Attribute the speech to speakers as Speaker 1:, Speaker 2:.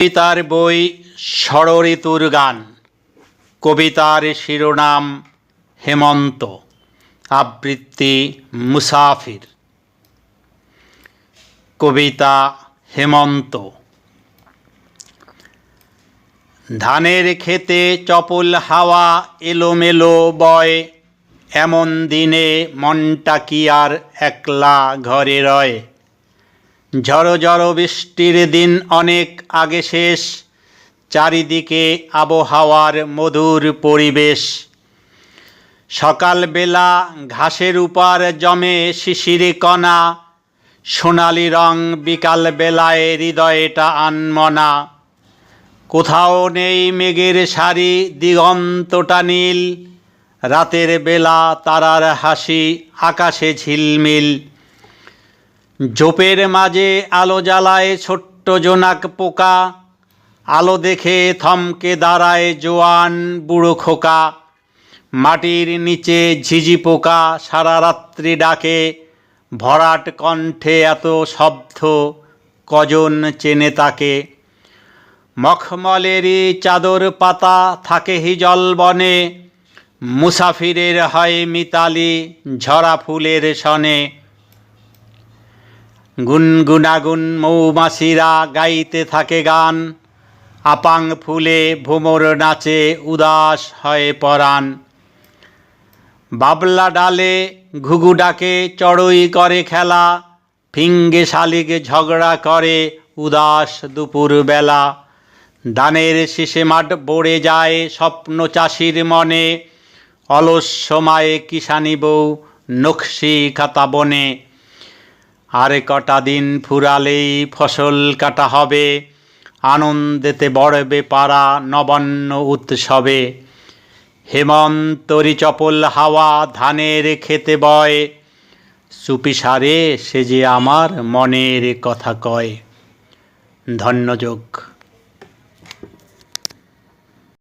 Speaker 1: কবিতার বই ষড়ঋতুর গান। কবিতার শিরোনাম হেমন্ত। আবৃত্তি মুসাফির। কবিতা হেমন্ত। ধানের খেতে চপল হাওয়া এলোমেলো বয়। এমন দিনে মনটা কি আর একলা ঘরে রয়। ঝড়ো ঝড়ো বৃষ্টির দিন অনেক আগে শেষ। চারিদিকে আবহাওয়ার মধুর পরিবেশ। সকালবেলা ঘাসের উপর জমে শিশিরে কণা। সোনালি রং বিকাল বেলায় হৃদয়টা আনমনা কোথাও নেই মেঘের সারি, দিগন্তটা নীল। রাতের বেলা তারার হাসি আকাশে ঝিলমিল। জোপের মাঝে আলো জ্বালায় ছোট্ট জোনাক পোকা, আলো দেখে থমকে দাঁড়ায় জোয়ান বুড়ো খোকা। মাটির নিচে ঝিঝি পোকা সারা রাত্রি ডাকে, ভরাট কণ্ঠে এত শব্দ কজন চেনে তাকে? মখমলেরই চাদর পাতা থাকে হিজল বনে, মুসাফিরের হয় মিতালি ঝরা ফুলের সনে। গুনগুনাগুন মৌমাছিরা গাইতে থাকে গান। আপাং ফুলে ভোমর নাচে উদাস হয় পরাণ। বাবলা ডালে ঘুঘু ডাকে, চড়ুই করে খেলা। ফিঙ্গে শালিকে ঝগড়া করে উদাস দুপুর বেলা। দানের শেষে মাঠ বড়ে যায় স্বপ্ন চাষির মনে। অলস সময়ে কিষানি বউ নকশি খাতা বনে। আরে কটা দিন ফুরালেই ফসল কাটা হবে, আনন্দেতে বড়বে পাড়া নবান্ন উৎসবে। হেমন্তরি চপল হাওয়া ধানের খেতে বয়, সুপিসারে সে যে আমার মনের কথা কয়। ধন্যযোগ